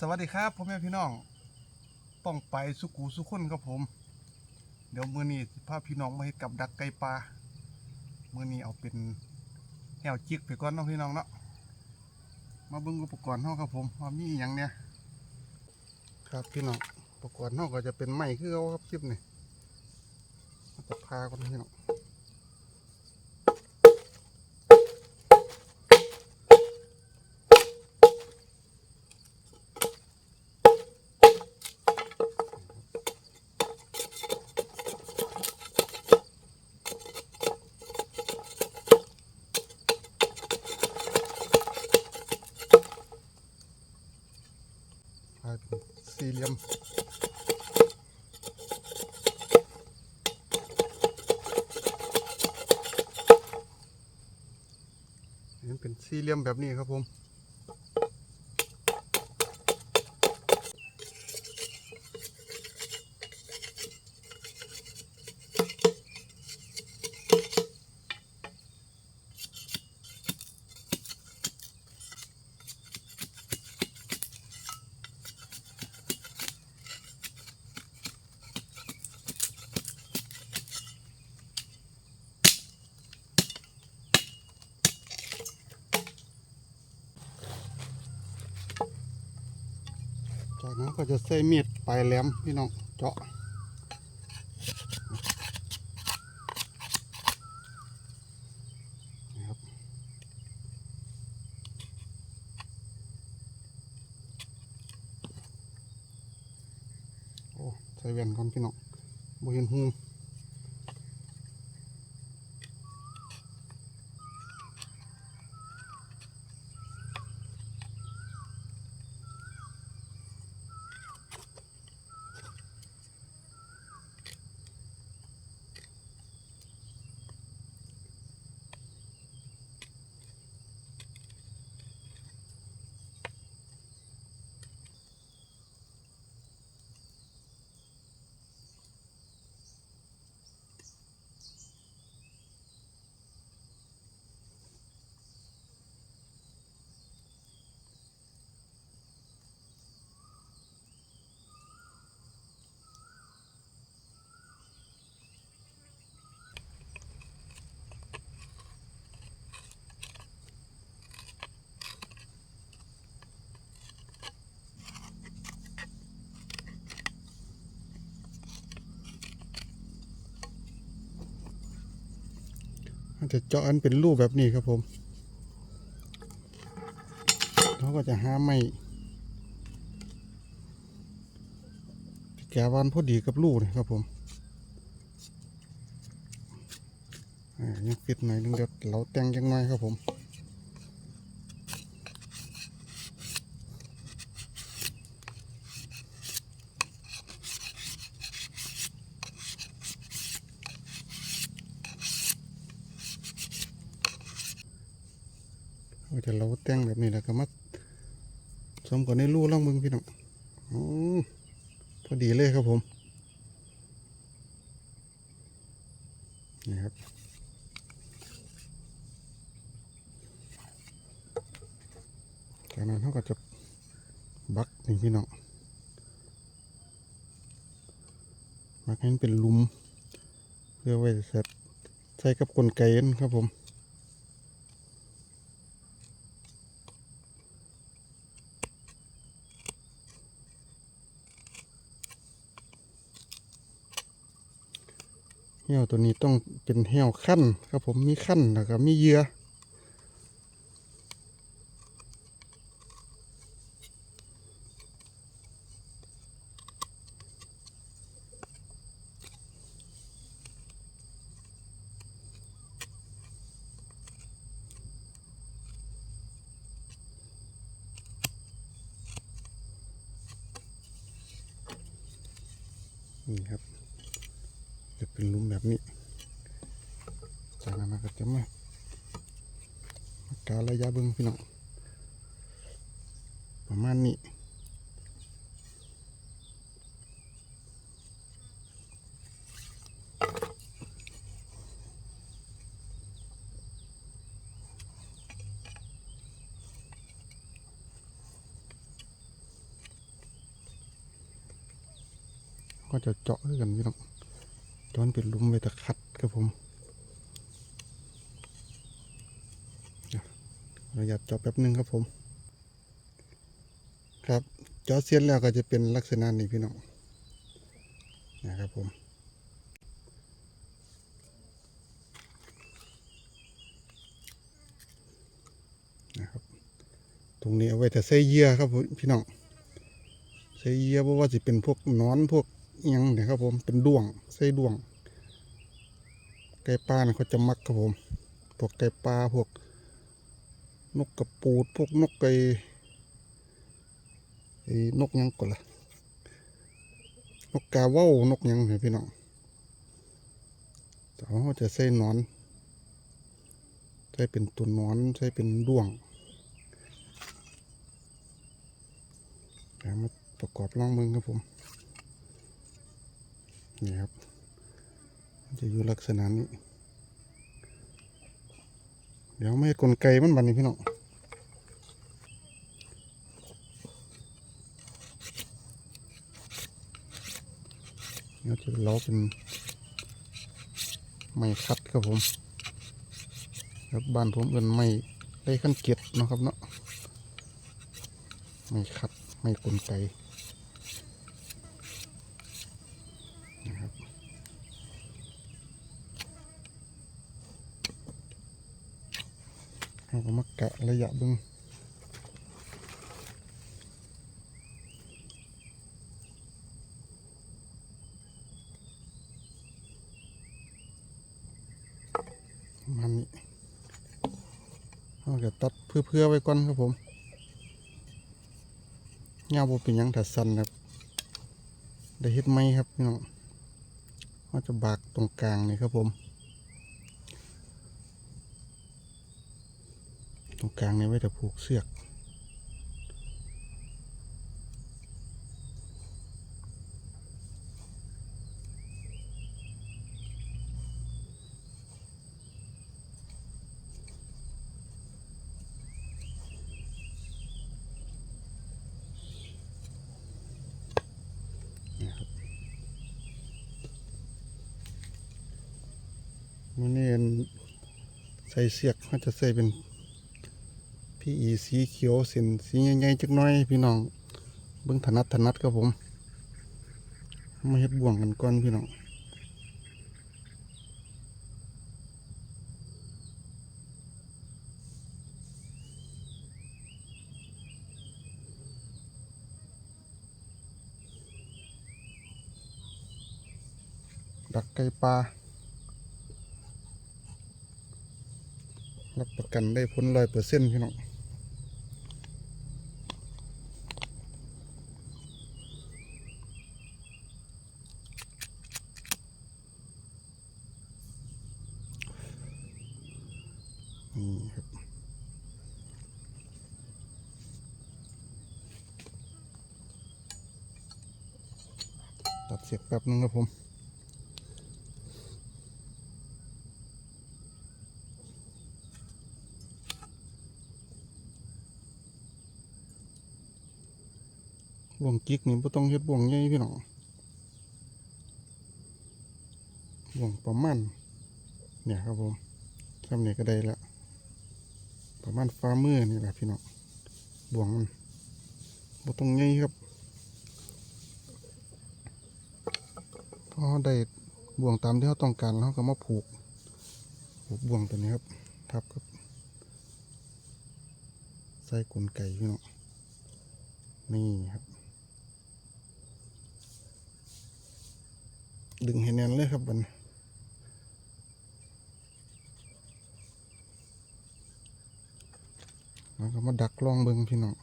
สวัสดีครับพ่อแม่พี่น้อง ป้องไปสุกูสุคนครับผม เดี๋ยวมือนี้พาพี่น้องมาเฮ็ดกับดักไก่ปลามือนี้เอาเป็นแหวจิกไปก่อนเนาะพี่น้องเนาะมาเบิ่งอุปกรณ์เฮาครับผมว่ามีอหยังเนี่ยครับพี่น้องอุปกรณ์เฮาก็จะเป็นไม้คือเอาครับคลิปนี่มาตะพาก่อนพี่น้อง สี่เหลี่ยมเป็นสี่เหลี่ยมแบบนี้ครับผม นะก็จะใส่มีดปลายแหลมพี่น้องเจาะนะครับโอ้ใส่แว่นก่อนพี่น้องบ่เห็นหู จะเจาะอันเป็นรูปแบบนี้ครับผมเขาก็จะหาไม่แกะวันพอดีกับรูนี่ครับผมอ่ายังปิดหน่อยนึงเดี๋ยวเราแต่งยังไงครับผม เราจะเราแต่งแบบนี้แหล้วก็มาสมกับในรูล่องมึงพี่น้องออพอดีเลยครับผม นี่ครับจากนั้นเขาก็จะบักนี่พี่น้องบักให้มันเป็นลุม เพื่อไว้ใส่ใส่กับกลไกนั่นครับผม เหี้ยวตัวนี้ต้องเป็นเหี้ยวขั้นครับผมมีขั้นแล้วก็มีเหยื่อนี่ครับ เป็นหลุมแบบนี้ จากนั้นเราก็จะมามาการระยะเบิ้งพี่น้องประมาณนี้คก็จะเจาะด้วยกันพี่น้อง จอนเป็นหลุมไว้ตะคัดครับผมเราอยากเจาะแป๊บหนึงครับผม ครับจาะเสียนแล้วก็จะเป็นลักษณะนี้พี่น้องนะครับผมนะครับตรงนี้เอาไว้แต่ใส่เยื่อครับพี่น้องใส่เยื่อเพราะว่าจะเป็นพวกนอนพวกอิหยังนี่ยครับผมเป็นดวงใส่ดวง ไก่ปลานี่ยเขาจะมักครับผมพวกไก่ปลาพวกนกกระปูดพวกนกไก่ไอ้นกยังก่อนละนกกาว้าวนกยังเนี่ยพี่น้องเขาจะใส่นอน ใส่เป็นตัวนอนใส่เป็นด้วงเดี๋ยวมาประกอบล่องมือครับผมนี่ครับ จะอยู่ลักษณะนี้ เดี๋ยวไม่กลไกมันบันนี้พี่น้องเดี๋ยวจะล้อเป็นไม้คัดครับผมครับบ้านผมเป็นไม้ไล่ขั้นเกียรเนะครับเนาะไม้คัดไม่กลไกนะครับ เราก็มากะระยะเบึงมันนี้เราจะตัดเพื่อๆไว้ก่อนครับผมเงาบเป็นยังถัดสันครับ ได้เฮ็ดไหมครับพี่น้องว่าจะบากตรงกลางนี่ครับผม ตรงกลางนี่ไว้แต่ผูกเสือกมันนี่อันใส่เสียกมันจะใส่เป็น พี่อีสีเขียวเส้นสีใหญ่ๆจักน้อยพี่น้องเบิ่งถนัดถนัดครับผมมาเฮ็ดบ่วงกันก่อนพี่น้องดักไก่ปลารับประกันได้ผลร้อยเปอร์เซ็นต์พี่น้องนี่ครับ ตัดเสียกแป๊บนึงครับผมบ่วงจิกนี่บ่ต้องเฮ็ดบ่วงใหญ่พี่น้องบ่วงประมาณเนี่ยครับผมทำเนี่ก็ได้ละประมาณฝ่ามือนี่แหละพี่น้องบ่วงมันบ่ต้องใหญ่ครับ อได้บ่วงตามที่เราต้องการเราก็มาผูกผูกบ่วงตัวนี้ครับ ทับกับใส่กลไกพี่น้องนี่ครับ ดึงให้แน่นเลยครับบันแล้วก็มาดักล่องเบิงพี่น้อง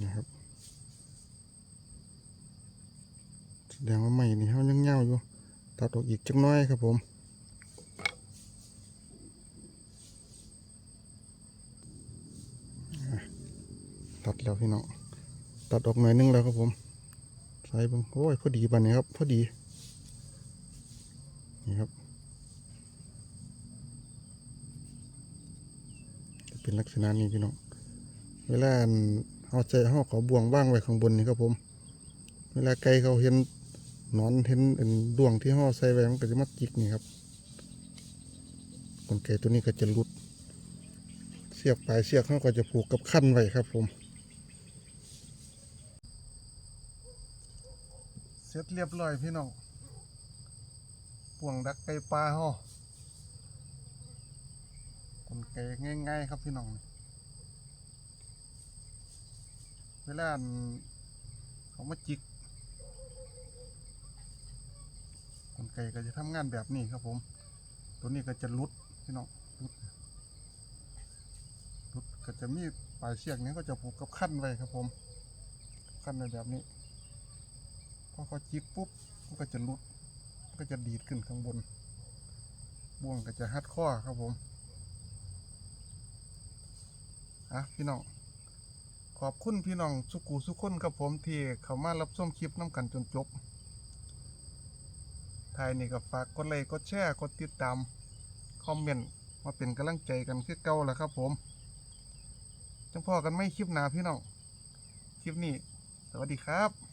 นี่ครับ แสดงว่าไม่นี่เขายังเงาอยู่ตัดออกอีกจักน้อยครับผมตัดแล้วพี่น้องตัดออกหน่อยนึงแล้วครับผมใส่บังโอ้ยพอดีบันนี้ครับพอดีนี่ครับจะเป็นลักษณะนี้พี่น้องเวลาเอาใจเฮาเขาบ่วงว่างไว้ข้างบนนี่ครับผม เวลาไก่เขาเห็น นอนเห็นอันดวงที่เฮาใส่ไว้มันก็จะมาจิกนี่ครับกลไกตัวนี้ก็จะหลุด เสียบปลายเสียบเขาก็จะผูกกับขั้นไว้ครับ ผม เสร็จเรียบร้อยพี่น้องป่วงดักไก่ปลาเฮากลไกง่ายๆ ครับพี่น้อง เวลาอันเขามาจิกก ลไกก็จะทำงานแบบนี้ครับผม ตัวนี้ก็จะลุดพี่น้องลุดลุดก็จะมีปลายเชือกนี้ก็จะผูกกับขั้นไว้ครับผม ขั้นไว้แบบนี้พอเขาจิกปุ๊บมันก็จะลุดก็จะดีดขึ้นข้างบน บ่วงก็จะหัดข้อครับผมอะพี่น้องขอบคุณพี่น้องสุกูสุกคนครับผมที่เข้ามารับชมคลิปน้ำกันจนจบ ท้ายนี่ก็ฝากกดไลค์กดแชร์กดติดตามคอมเมนต์มาเป็นกำลังใจกันคือเก่าแล้วครับผมจังพ่อกันไม่คลิปหนาพี่น้อง คลิปนี้ สวัสดีครับ